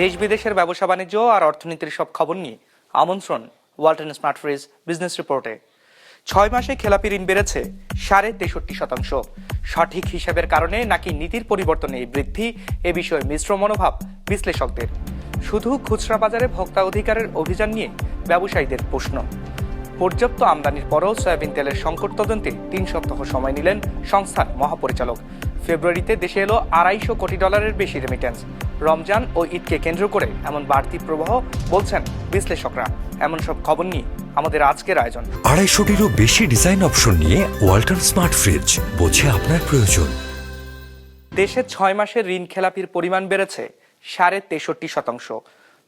দেশ বিদেশের ব্যবসা বাণিজ্য আর অর্থনীতির সব খবর নিয়ে আমন্ত্রণ ওয়ালটন স্মার্ট ফ্রিজ বিজনেস রিপোর্টে। ছয় মাসে খেলাপি ঋণ বেড়েছে সাড়ে তেষট্টি শতাংশ। সঠিক হিসাবের কারণে নাকি নীতির পরিবর্তনে বৃদ্ধি এ বিষয়ে মিশ্র মনোভাব বিশ্লেষকদের। শুধু খুচরা বাজারে ভোক্তা অধিকারের অভিযান নিয়ে ব্যবসায়ীদের প্রশ্ন। পর্যাপ্ত আমদানির পরও সয়াবিন তেলের সংকট তদন্তে তিন সপ্তাহ সময় নিলেন সংস্থার মহাপরিচালক। ফেব্রুয়ারিতে দেশে এলো আড়াইশো কোটি ডলারের বেশি রেমিটেন্স রমজান ও ঈদকে কেন্দ্র করে এমন বাড়তি প্রবাহ বলছেন বিশ্লেষকরা। এমন সব খবর নিয়ে আমাদের আজকের আয়োজন। আড়াইশোটিরও বেশি ডিজাইন অপশন নিয়ে ওয়ালটন স্মার্ট ফ্রিজ বোঝে আপনার প্রয়োজন। দেশে ছয় মাসের ঋণ খেলাপির পরিমাণ বেড়েছে সাড়ে তেষট্টি শতাংশ।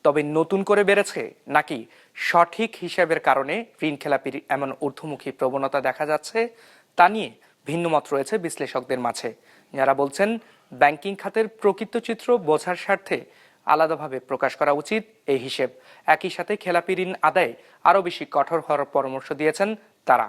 তবে নতুন করে বেড়েছে নাকি সঠিক হিসাবের কারণে ঋণ খেলাপির এমন ঊর্ধ্বমুখী প্রবণতা দেখা যাচ্ছে তা নিয়ে ভিন্নমত রয়েছে বিশ্লেষকদের মাঝে। যারা বলছেন ব্যাংকিং খাতের প্রকৃত চিত্র বোঝার স্বার্থে আলাদাভাবে প্রকাশ করা উচিত এই হিসেব। একই সাথে খেলাপি ঋণ আদায়ে আরও বেশি কঠোর হওয়ার পরামর্শ দিয়েছেন তারা।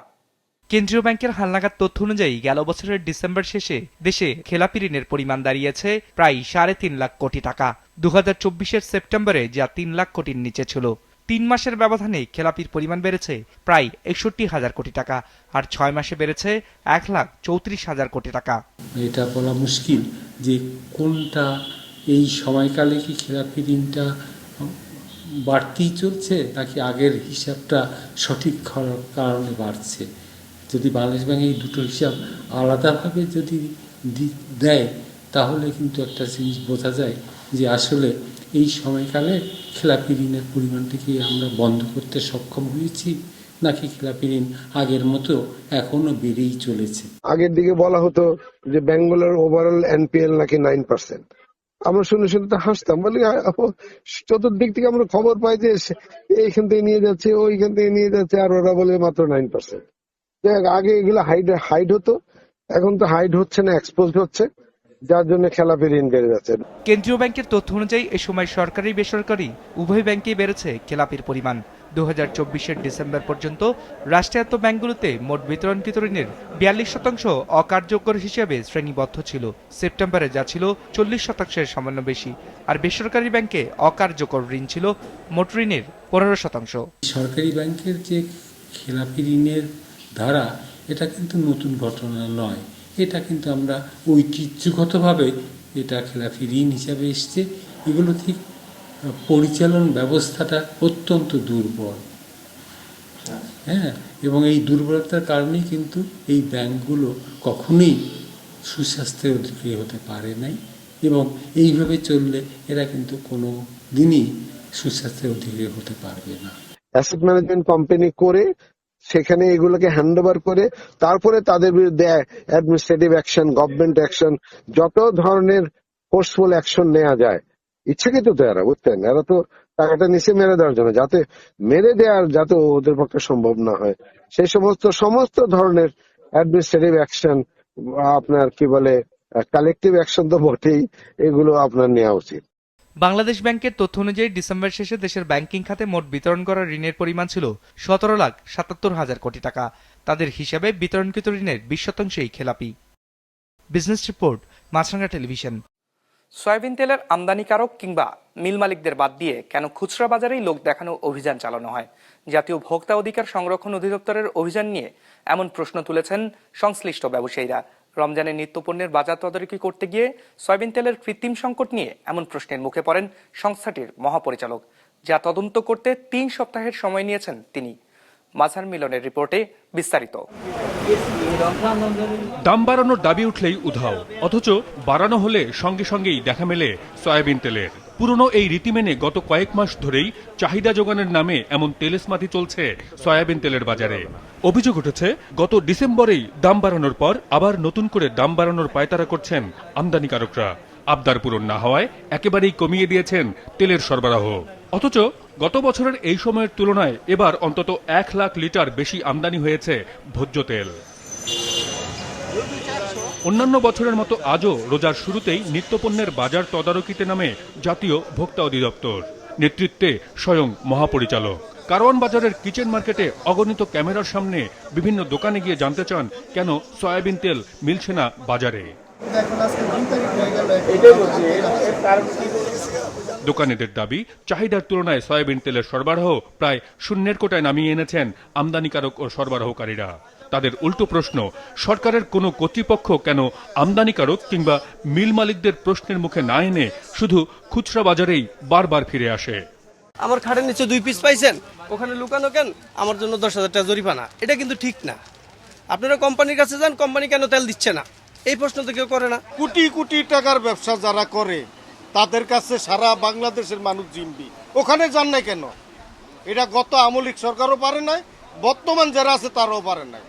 কেন্দ্রীয় ব্যাংকের হালনাগাদ তথ্য অনুযায়ী গেল বছরের ডিসেম্বর শেষে দেশে খেলাপি ঋণের পরিমাণ দাঁড়িয়েছে প্রায় সাড়ে তিন লাখ কোটি টাকা। দু হাজার সেপ্টেম্বরে যা তিন লাখ কোটির নিচে ছিল। তিন মাসের ব্যবধানে খেলাপির পরিমাণ বেড়েছে প্রায় একষট্টি হাজার কোটি টাকা আর ছয় মাসে বেড়েছে এক লাখ চৌত্রিশ হাজার কোটি টাকা। এটা বলা মুশকিল যে কোনটা এই সময়কালে কি খেলাপি ঋণটা বাড়তেই চলছে নাকি আগের হিসাবটা সঠিক কারণে বাড়ছে? যদি বাংলাদেশ ব্যাংক এই দুটো হিসাব আলাদাভাবে যদি দেয়, তাহলে কিন্তু একটা জিনিস বোঝা যায় যে আসলে এই সময়কালে খেলাপি ঋণের পরিমাণটাকে আমরা বন্ধ করতে সক্ষম হয়েছি, নাকি খেলাপি ঋণ আগের মতো এখনও বেড়েই চলেছে? আগের দিকে বলা হতো যে বেঙ্গলের ওভারঅল এনপিএল নাকি নাইন পার্সেন্ট আমরা শুনে শুনে তো হাসতাম, বলি চতুর্দিক থেকে আমরা খবর পাই যে এইখান থেকে নিয়ে যাচ্ছে, ওইখান থেকে নিয়ে যাচ্ছে, আর ওরা বলে মাত্র নাইন পার্সেন্ট আগে এগুলো হাইড হাইড হতো, এখন তো হাইড হচ্ছে না এক্সপোজ হচ্ছে। যার জন্য খেলাপি ঋণ বেড়ে যাচ্ছে। কেন্দ্রীয় ব্যাংকের তথ্য অনুযায়ী এ সময় সরকারি বেসরকারি উভয় ব্যাংকেই বেড়েছে খেলাপির পরিমাণ। দু হাজার চব্বিশের ডিসেম্বর পর্যন্ত রাষ্ট্রায়ত্ত ব্যাংকগুলোতে মোট বিতরণকৃত ঋণের বিয়াল্লিশ শতাংশ অকার্যকর হিসেবে শ্রেণীবদ্ধ ছিল। সেপ্টেম্বরে যা ছিল চল্লিশ শতাংশের সামান্য বেশি। আর বেসরকারি ব্যাংকে অকার্যকর ঋণ ছিল মোট ঋণের পনেরো শতাংশ। সরকারি ব্যাংকের যে খেলাপি ঋণের ধারা এটা কিন্তু নতুন ঘটনা নয়। এটা কিন্তু আমরা ঐতিহ্যগতভাবে এটা খেলাপি ঋণ হিসাবে এসছে। এগুলো ঠিক পরিচালন ব্যবস্থাটা অত্যন্ত দুর্বল। হ্যাঁ এবং এই দুর্বলতার কারণেই কিন্তু এই ব্যাংকগুলো কখনোই সুস্বাস্থ্যের অধিকারী হতে পারে নাই এবং এইভাবে চললে এরা কিন্তু কোনো দিনই সুস্বাস্থ্যের অধিকারী হতে পারবে না। অ্যাসেট ম্যানেজমেন্ট কোম্পানি করে সেখানে এগুলোকে হ্যান্ড করে তারপরে তাদের বিরুদ্ধে অ্যাডমিনিস্ট্রেটিভ অ্যাকশন গভর্নমেন্ট অ্যাকশন যত ধরনের ফোর্সফুল অ্যাকশন নেওয়া যায়। ইচ্ছাকৃত তো এরা বুঝতেন এরা তো টাকাটা নিচে মেরে দেওয়ার জন্য, যাতে মেরে দেওয়ার যাতে ওদের পক্ষে সম্ভব না হয়। সেই সমস্ত সমস্ত ধরনের অ্যাডমিনিস্ট্রেটিভ অ্যাকশন আপনার কি বলে কালেকটিভ অ্যাকশন তো বটেই, এগুলো আপনার নেওয়া উচিত। বাংলাদেশ ব্যাংকের তথ্য অনুযায়ী ডিসেম্বর শেষে দেশের ব্যাংকিং খাতে মোট বিতরণ করা ঋণের পরিমাণ ছিল সতেরো লাখ সাতাত্তর হাজার কোটি টাকা। তাদের হিসাবে বিতরণকৃত ঋণের বিশ শতাংশই খেলাপি। Business report Maasranga television. Soybean তেলের আমদানিকারক কিংবা মিল মালিকদের বাদ দিয়ে কেন খুচরা বাজারেই লোক দেখানো অভিযান চালানো হয়? জাতীয় ভোক্তা অধিকার সংরক্ষণ অধিদপ্তরের অভিযান নিয়ে এমন প্রশ্ন তুলেছেন সংশ্লিষ্ট ব্যবসায়ীরা। রমজানের নিত্যপণ্যের বাজার তদারকি করতে গিয়ে সয়াবিন তেলের কৃত্রিম সংকট নিয়ে এমন প্রশ্নের মুখে পড়েন সংস্থাটির মহাপরিচালক, যা তদন্ত করতে তিন সপ্তাহের সময় নিয়েছেন তিনি। মাঝার মিলনের রিপোর্টে বিস্তারিত। দাম বাড়ানোর দাবি উঠলেই উধাও, অথচ বাড়ানো হলে সঙ্গে সঙ্গেই দেখা মেলে সয়াবিন তেলের। পুরনো এই রীতি মেনে গত কয়েক মাস ধরেই চাহিদা যোগানের নামে এমন তেলেসমাতি চলছে সয়াবিন তেলের বাজারে। অভিযোগ উঠেছে, গত ডিসেম্বরেই দাম বাড়ানোর পর আবার নতুন করে দাম বাড়ানোর পায়তারা করছেন আমদানিকারকরা। আবদার পূরণ না হওয়ায় একেবারেই কমিয়ে দিয়েছেন তেলের সরবরাহ। অথচ গত বছরের এই সময়ের তুলনায় এবার অন্তত এক লাখ লিটার বেশি আমদানি হয়েছে ভোজ্য তেল। অন্যান্য বছরের মতো আজও রোজার শুরুতেই নিত্যপণ্যের বাজার তদারকিতে নামে জাতীয় ভোক্তা অধিদপ্তর। নেতৃত্বে স্বয়ং মহাপরিচালক। কারওয়ান বাজারের কিচেন মার্কেটে অগণিত ক্যামেরার সামনে বিভিন্ন দোকানে গিয়ে জানতে চান, কেন সয়াবিন তেল মিলছে না বাজারে। দোকানিদের দাবি, চাহিদার তুলনায় সয়াবিন তেলের সরবরাহ প্রায় শূন্যের কোটায় নামিয়ে এনেছেন আমদানিকারক ও সরবরাহকারীরা। তাদের উল্টো প্রশ্ন সরকারের কোনো কর্তৃপক্ষ কেন আমদানিকারক কিংবা মিল মালিকদের প্রশ্নের মুখে না এনে শুধু খুচরা বাজারেই বারবার ফিরে আসে? আমার খাটের নিচে দুই পিস পাইছেন ওখানে লুকানো কেন? আমার জন্য দশ হাজার টাকা জরিমানা। এটা কিন্তু ঠিক না। আপনারা কোম্পানির কাছে যান কোম্পানি কেন তেল দিচ্ছে না? এই প্রশ্ন তো কেউ করে না। কোটি কোটি টাকার ব্যবসা যারা করে তাদের কাছে সারা বাংলাদেশের মানুষ জিম্বি। ওখানে যান নাই কেন? এটা গত আমলিক সরকারও পারে নাই বর্তমান যারা আছে তারাও পারে নাই।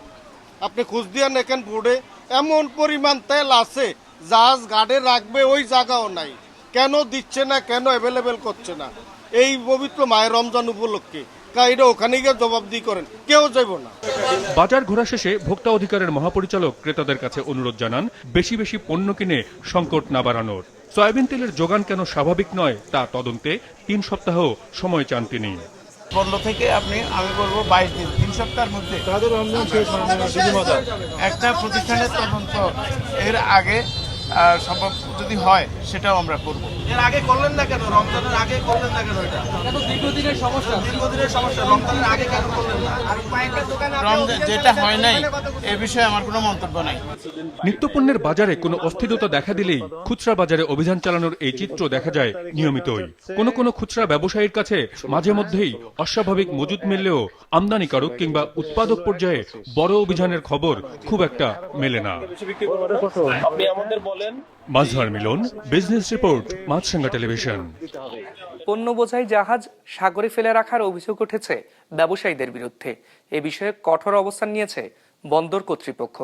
আপনি খোঁজ দিয়ে দেখেন বোর্ডে, এমন পরিমাণ তেল আছে, জাহাজ গাড়ে রাখবে ওই জায়গাও নাই। কেন দিচ্ছে না, কেন অ্যাভেলেবেল করছে না? এই পবিত্র মায়ের রমজান উপলক্ষে। এটা ওখানে গিয়ে জবাবদিহি করেন, কেউ যাইব না। বাজার ঘোরা শেষে ভোক্তা অধিকারের মহাপরিচালক ক্রেতাদের কাছে অনুরোধ জানান, বেশি বেশি পণ্য কিনে সংকট না বাড়ানোর। সয়াবিন তেলের যোগান কেন স্বাভাবিক নয়, তা তদন্তে তিন সপ্তাহ সময় চান তিনি। পনেরো থেকে আপনি আমি বলব বাইশ দিন তিন সপ্তাহের মধ্যে। একটা প্রতিষ্ঠানের তদন্ত এর আগে সম্ভব যদি হয় সেটাও আমরা করব। এর আগে করলেন না কেন? রমজানের আগে করলেন না কেন এটা? দীর্ঘদিনের সমস্যা। দীর্ঘদিনের সমস্যা। রমজানের আগে কেন করলেন না? আর কয়েকটা দোকানে রমজান যেটা হয় নাই এ বিষয়ে আমার কোনো মন্তব্য নাই। নিত্যপণ্যের বাজারে কোনো অস্থিরতা দেখা দিলেই খুচরা বাজারে অভিযান চালানোর এই চিত্র দেখা যায় নিয়মিতই। কোন কোন খুচরা ব্যবসায়ীর কাছে মাঝে মধ্যেই অস্বাভাবিক মজুত মিললেও আমদানিকারক কিংবা উৎপাদক পর্যায়ে বড় অভিযানের খবর খুব একটা মেলে না। Mazhar Milon business report Maasranga television. পণ্য বোঝাই জাহাজ সাগরে ফেলে রাখার অভিযোগ উঠেছে ব্যবসায়ীদের বিরুদ্ধে। এ বিষয়ে কঠোর অবস্থান নিয়েছে বন্দর কর্তৃপক্ষ।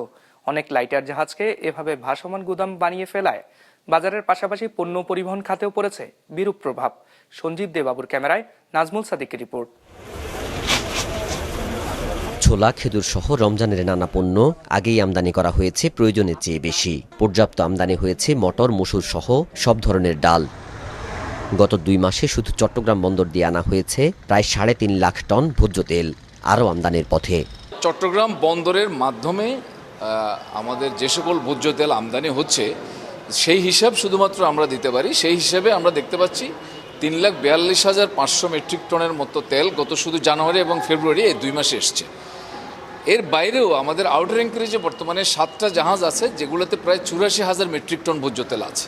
অনেক লাইটার জাহাজকে এভাবে ভাসমান গুদাম বানিয়ে ফেলায়। বাজারের পাশাপাশি পণ্য পরিবহন খাতেও পড়েছে বিরূপ প্রভাব। সঞ্জীব দেবাবুর ক্যামেরায় নাজমুল সাদিকের রিপোর্ট। ছোলা, খেজুর সহ রমজানের নানা পণ্য আগেই আমদানি করা হয়েছে, প্রয়োজনের চেয়ে বেশি। পর্যাপ্ত আমদানি হয়েছে মটর, মসুর সহ সব ধরনের ডাল। গত দুই মাসে শুধু চট্টগ্রাম বন্দর দিয়ে আনা হয়েছে প্রায় সাড়ে তিন লাখ টন ভোজ্য তেল, আরও আমদানির পথে। চট্টগ্রাম বন্দরের মাধ্যমে আমাদের যে সকল ভোজ্য তেল আমদানি হচ্ছে, সেই হিসাব শুধুমাত্র আমরা দিতে পারি। সেই হিসাবে আমরা দেখতে পাচ্ছি তিন লাখ বিয়াল্লিশ হাজার পাঁচশো মেট্রিক টনের মতো তেল গত শুধু জানুয়ারি এবং ফেব্রুয়ারি এই দুই মাসে এসছে। এর বাইরেও আমাদের আউটার অ্যাঙ্কারেজে বর্তমানে সাতটা জাহাজ আছে, যেগুলোতে প্রায় চুরাশি হাজার মেট্রিক টন ভোজ্য তেল আছে।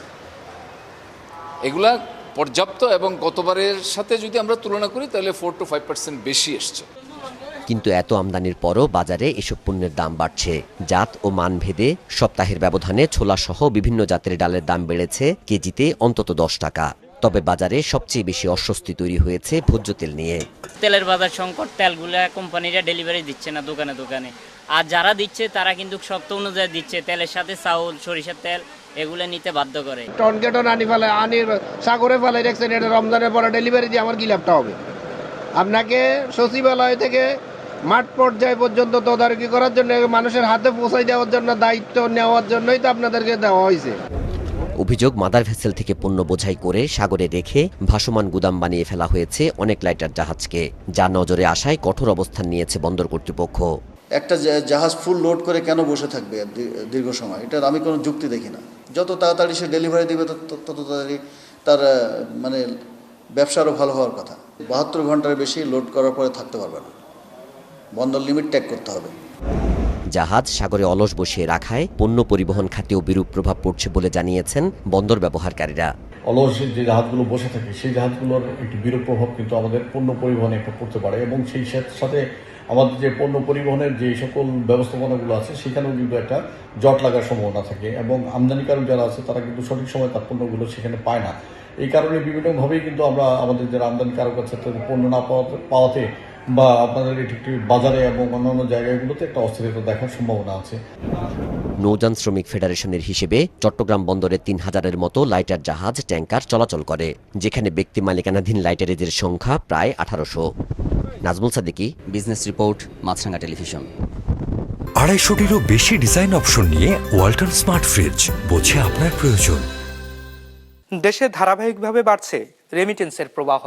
এগুলা পর্যাপ্ত এবং গতবারের সাথে যদি আমরা তুলনা করি, তাহলে ফোর টু ফাইভ পার্সেন্ট বেশি এসছে। কিন্তু এত আমদানির পরও বাজারে এসব পণ্যের দাম বাড়ছে। জাত ও মান ভেদে সপ্তাহের ব্যবধানে ছোলা সহ বিভিন্ন জাতের ডালের দাম বেড়েছে কেজিতে অন্তত দশ টাকা। তবে বাজারে সবচেয়ে বেশি অস্বস্তি তৈরি হয়েছে ভোজ্য তেল নিয়ে। তেলের বাজার সংকট তেলগুলা কোম্পানিরা ডেলিভারি দিচ্ছে না দোকানে দোকানে। আর যারা দিচ্ছে তারা কিন্তু শর্ত অনুযায়ী দিচ্ছে। তেলের সাথে চাউল সরিষার তেল এগুলো নিতে বাধ্য করে। টন কেটন আনি ফেলে আনি সাগরে ফেলে রেখেছেন এটা রমজানের পরে ডেলিভারি দিয়ে আমার কি লাভটা হবে? আপনাকে সচিবালয় থেকে মাঠ পর্যায় পর্যন্ত তদারকি করার জন্য মানুষের হাতে পৌঁছাই দেওয়ার জন্য দায়িত্ব নেওয়ার জন্যই তো আপনাদেরকে দেওয়া হয়েছে। অভিযোগ, মাদার ভেসেল থেকে পণ্য বোঝাই করে সাগরে রেখে ভাসমান গুদাম বানিয়ে ফেলা হয়েছে অনেক লাইটার জাহাজকে, যা নজরে আসায় কঠোর অবস্থান নিয়েছে বন্দর কর্তৃপক্ষ। একটা জাহাজ ফুল লোড করে কেন বসে থাকবে দীর্ঘ সময়? এটার আমি কোনো যুক্তি দেখি না। যত তাড়াতাড়ি সে ডেলিভারি দেবে, তত তাড়াতাড়ি তার মানে ব্যবসারও ভালো হওয়ার কথা। বাহাত্তর ঘণ্টার বেশি লোড করার পরে থাকতে পারবে না। বন্দর লিমিট ট্যাগ করতে হবে। জাহাজ সাগরে অলস বসিয়ে রাখায় পণ্য পরিবহন খাতেও বিরূপ প্রভাব পড়ছে বলে জানিয়েছেন বন্দর ব্যবহারকারীরা। অলস যে জাহাজগুলো বসে থাকে, সেই জাহাজগুলোর একটি বিরূপ প্রভাব কিন্তু আমাদের পণ্য পরিবহনে একটা পড়তে পারে এবং সেই সাথে আমাদের যে পণ্য পরিবহনের যে সকল ব্যবস্থাপনাগুলো আছে, সেখানেও কিন্তু একটা জট লাগার সম্ভাবনা থাকে এবং আমদানিকারক যারা আছে, তারা কিন্তু সঠিক সময় তার পণ্যগুলো সেখানে পায় না। এই কারণে বিভিন্নভাবেই কিন্তু আমরা আমাদের যারা আমদানিকারক আছে, তাদের পণ্য না পাওয়াতে বা আপনাদের এটি বাজারে এবং অন্যান্য জায়গাগুলোতে একটা অস্থিরতা দেখার সম্ভাবনা আছে। নৌযান শ্রমিক ফেডারেশনের হিসেবে চট্টগ্রাম বন্দরে তিন হাজারের মতো লাইটার জাহাজ ট্যাঙ্কার চলাচল করে যেখানে ব্যক্তি মালিকানাধীন লাইটারেজের সংখ্যা প্রায় আঠারোশো। Nazmul Sadiqi business report Maasranga television. আড়াইশোটিরও বেশি ডিজাইন অপশন নিয়ে ওয়ালটন স্মার্ট ফ্রিজ বোঝে আপনার প্রয়োজন। দেশে ধারাবাহিকভাবে বাড়ছে রেমিটেন্সের প্রবাহ।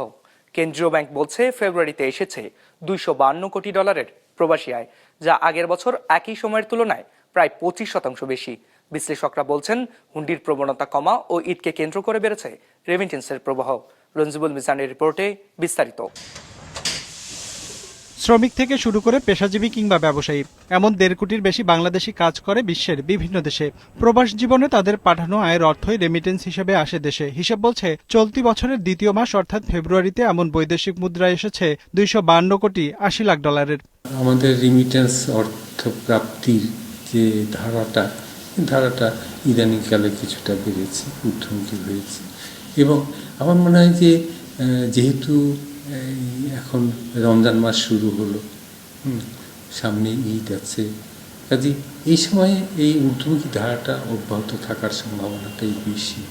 কেন্দ্রীয় ব্যাংক বলছে ফেব্রুয়ারিতে এসেছে দুইশো কোটি ডলারের প্রবাসী আয়, যা আগের বছর একই সময়ের তুলনায় প্রায় পঁচিশ শতাংশ বেশি। বিশ্লেষকরা বলছেন হুন্ডির প্রবণতা কমা ও ঈদকে কেন্দ্র করে বেড়েছে রেমিটেন্সের প্রবাহ। রঞ্জিবুল মিজানের রিপোর্টে বিস্তারিত। শ্রমিক থেকে শুরু করে পেশাজীবী কিংবা ব্যবসায়ী। এমন দেড় কোটির বেশি বাংলাদেশি কাজ করে বিশ্বের বিভিন্ন দেশে। প্রবাস জীবনে তাদের পাঠানো আয়ের অর্থই রেমিটেন্স হিসেবে আসে দেশে। হিসেব বলছে, চলতি বছরের দ্বিতীয় মাস অর্থাৎ ফেব্রুয়ারিতে এমন বৈদেশিক মুদ্রা এসেছে দুইশো কোটি আশি লাখ ডলারের। আমাদের রিমিটেন্স অর্থ প্রাপ্তির যে ধারাটা ধারাটা ইদানিংকালে কিছুটা বেড়েছে, ঊর্ধ্বমুখী হয়েছে। এবং আমার মনে হয় যে যেহেতু এই এখন রমজান মাস শুরু হলো। সামনে ঈদ আছে। কাজে এই সময়ে এই ঊর্ধ্বমুখী ধারাটা অব্যাহত থাকার সম্ভাবনাটাই বেশি।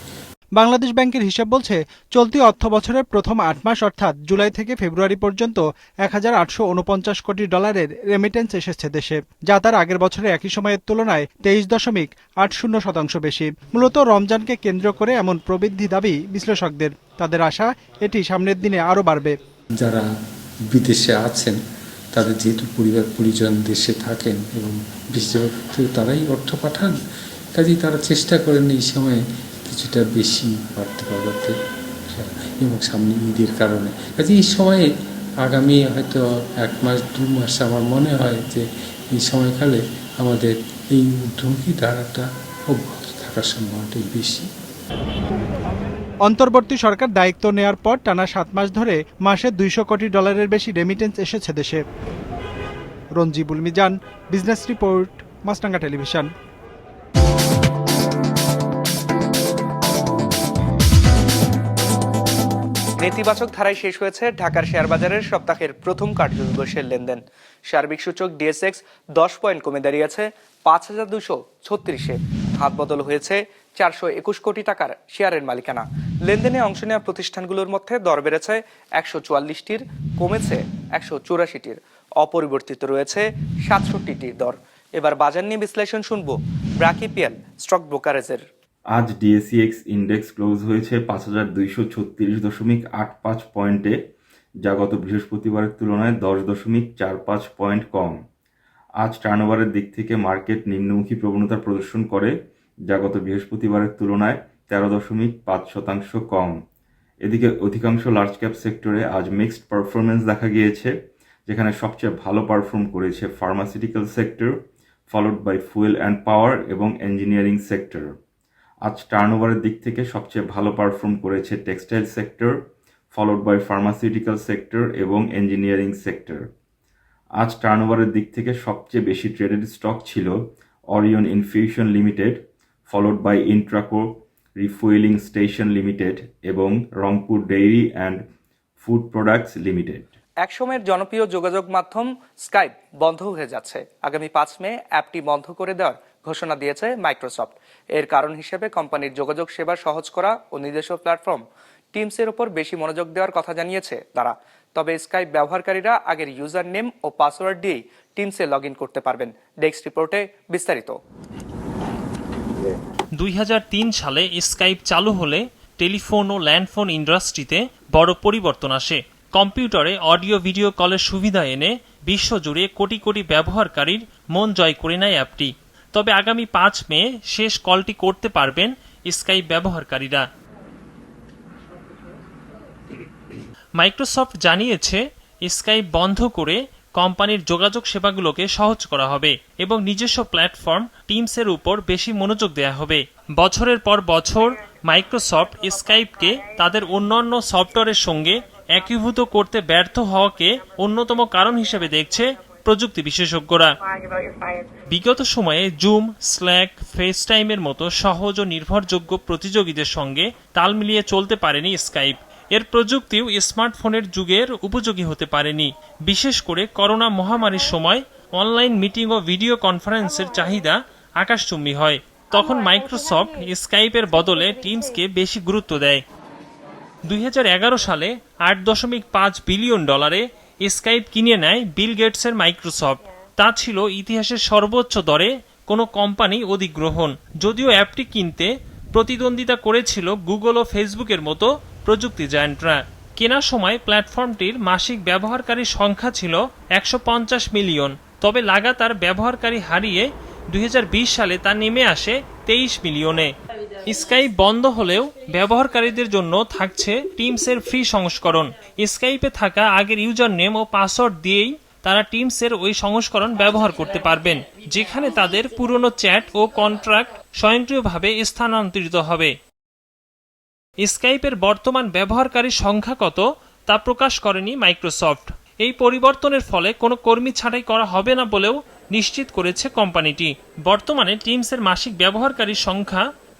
বাংলাদেশ ব্যাংকের হিসাব বলছে, চলতি অর্থ বছরের প্রথম আট মাস, অর্থাৎ জুলাই থেকে ফেব্রুয়ারি পর্যন্ত এক হাজার আটশো উনপঞ্চাশ কোটি ডলারের রেমিটেন্স এসেছে দেশে, যা তার আগের বছরে একই সময়ের তুলনায় তেইশ দশমিক আট শূন্য শতাংশ বেশি। মূলত রমজানকে কেন্দ্র করে এমন প্রবৃদ্ধি দাবি বিশ্লেষকদের। তাদের আশা, এটি সামনের দিনে আরও বাড়বে। যারা বিদেশে আছেন, তাদের যেহেতু পরিবার পরিজন দেশে থাকেন এবং ক্ষেত্রে তারাই অর্থ পাঠান, কাজেই তারা চেষ্টা করেন এই সময়ে কিছুটা বেশি বাড়তে পাঠাতে এবং সামনে ঈদের কারণে। কাজে এই সময়ে আগামী হয়তো এক মাস, দু মাস আমার মনে হয় যে এই সময়কালে আমাদের এই ঊর্ধ্বমুখী ধারাটা অব্যাহত থাকার সম্ভাবনাটাই বেশি। অন্তর্বর্তী সরকার দায়িত্ব নেয়ার পর টানা সাত মাস ধরে মাসে দুইশো কোটি ডলারের বেশি রেমিটেন্স এসেছে দেশে। Ranjibul Mizan business report Maasranga television নেতিবাচক ধারায় শেষ হয়েছে ঢাকার শেয়ার বাজারের সপ্তাহের প্রথম কার্যদিবসের লেনদেন। সার্বিক সূচক ডিএসএক্স দশ পয়েন্ট কমে দাঁড়িয়েছে, পাঁচ হাজার দুশো ছত্রিশে। হাত বদল হয়েছে চারশো একুশ কোটি টাকার শেয়ারের মালিকানা। লেনদেনে অংশ নেওয়া প্রতিষ্ঠানগুলোর মধ্যে দর বেড়েছে একশো চুয়াল্লিশটির, কমেছে একশো চুরাশিটির। অপরিবর্তিত রয়েছে সাতষট্টিটির দর। এবার বাজার নিয়ে বিশ্লেষণ শুনব ব্রাকিপিএল স্টক ব্রোকারেজের। আজ ডিএসিএক্স ইন্ডেক্স ক্লোজ হয়েছে পাঁচ হাজার দুইশো ছত্রিশ দশমিক আট পাঁচ পয়েন্টে, যা গত বৃহস্পতিবারের তুলনায় দশ দশমিক চার পাঁচ পয়েন্ট কম। আজ টার্নওভারের দিক থেকে মার্কেট নিম্নমুখী প্রবণতা প্রদর্শন করে, যা গত বৃহস্পতিবারের তুলনায় তেরো দশমিক পাঁচ শতাংশ কম। এদিকে অধিকাংশ লার্জ ক্যাপ সেক্টরে আজ মিক্সড পারফরমেন্স দেখা গিয়েছে, যেখানে সবচেয়ে ভালো পারফর্ম করেছে pharmaceutical sector followed by fuel and power এবং ইঞ্জিনিয়ারিং সেক্টর আজ টার্নওভারের দিক থেকে সবচেয়ে ভালো পারফর্ম করেছে textile sector followed by pharmaceutical sector এবং ইঞ্জিনিয়ারিং সেক্টর আজ টার্নওভারের দিক থেকে সবচেয়ে বেশি ট্রেডেড স্টক ছিল Orion Infusion Limited followed by Intraco refuelling station limited এবং Rangpur dairy and food products limited একসময়ের জনপ্রিয় যোগাযোগ মাধ্যম স্কাইপ বন্ধ হয়ে যাচ্ছে। আগামী পাঁচ মে অ্যাপটি বন্ধ করে দেওয়ার ঘোষণা দিয়েছে মাইক্রোসফট। এর কারণ হিসেবে কোম্পানির যোগাযোগ সেবা সহজ করা ও নিজস্ব প্ল্যাটফর্ম টিমসের ওপর বেশি মনোযোগ দেওয়ার কথা জানিয়েছে তারা। তবে স্কাইপ ব্যবহারকারীরা আগের ইউজার নেম ও পাসওয়ার্ড দিয়েই টিমসে লগ করতে পারবেন। ডেস্ক রিপোর্টে বিস্তারিত। দুই হাজার তিন সালে স্কাইপ চালু হলে টেলিফোন ও ল্যান্ডফোন ইন্ডাস্ট্রিতে বড় পরিবর্তন আসে। কম্পিউটারে অডিও ভিডিও কলের সুবিধা এনে বিশ্বজুড়ে কোটি কোটি ব্যবহারকারীর মন জয় করে নেয় অ্যাপটি। তবে আগামী পাঁচ মে শেষ কলটি করতে পারবেন স্কাইপ ব্যবহারকারীরা। মাইক্রোসফট জানিয়েছে স্কাইপ বন্ধ করে কোম্পানির যোগাযোগ সেবাগুলোকে সহজ করা হবে এবং নিজস্ব প্ল্যাটফর্ম টিমসের উপর বেশি মনোযোগ দেওয়া হবে। বছরের পর বছর মাইক্রোসফট স্কাইপকে তাদের অন্যান্য সফটওয়্যারের সঙ্গে একীভূত করতে ব্যর্থ হওয়াকে অন্যতম কারণ হিসেবে দেখছে প্রযুক্তি বিশেষজ্ঞরা। বিগত সময়ে জুম স্ল্যাক ফেস টাইমের মতো সহজ ও নির্ভরযোগ্য প্রতিযোগীদের সঙ্গে তাল মিলিয়ে চলতে পারেনি স্কাইপ। এর প্রযুক্তিও স্মার্টফোনের যুগের উপযোগী হতে পারেনি। বিশেষ করে করোনা মহামারীর সময় অনলাইন মিটিং ও ভিডিও কনফারেন্সের চাহিদা আকাশচুম্বী হয়। তখন মাইক্রোসফট স্কাইপের বদলে টিমসকে বেশি গুরুত্ব দেয়। দুই হাজার এগারো সালে আট দশমিক পাঁচ বিলিয়ন ডলারে স্কাইপ কিনে নেয় বিল গেটসের মাইক্রোসফট তা ছিল ইতিহাসের সর্বোচ্চ দরে কোনো কোম্পানি অধিগ্রহণ। যদিও অ্যাপটি কিনতে প্রতিদ্বন্দ্বিতা করেছিল গুগল ও ফেসবুকের মতো প্রযুক্তি জায়ান্টরা কেনার সময় প্ল্যাটফর্মটির মাসিক ব্যবহারকারীর সংখ্যা ছিল একশো পঞ্চাশ মিলিয়ন। তবে লাগাতার ব্যবহারকারী হারিয়ে দুই হাজার বিশ সালে তা নেমে আসে তেইশ মিলিয়নে। স্কাইপ বন্ধ হলেও ব্যবহারকারীদের জন্য থাকছে টিমসের ফ্রি সংস্করণ। স্কাইপে থাকা আগের ইউজার নেম ও পাসওয়ার্ড দিয়েই তারা টিমসের ওই সংস্করণ ব্যবহার করতে পারবেন, যেখানে তাদের পুরনো চ্যাট ও কন্ট্রাক্ট স্বয়ংক্রিয়ভাবে স্থানান্তরিত হবে। স্কাইপের বর্তমান ব্যবহারকারীর সংখ্যা কত তা প্রকাশ করেনি মাইক্রোসফট। এই পরিবর্তনের ফলে কোনো কর্মী ছাঁটাই করা হবে না বলেও নিশ্চিত করেছে কোম্পানিটি। বর্তমানে টিমসের মাসিক ব্যবহারকারীর সংখ্যা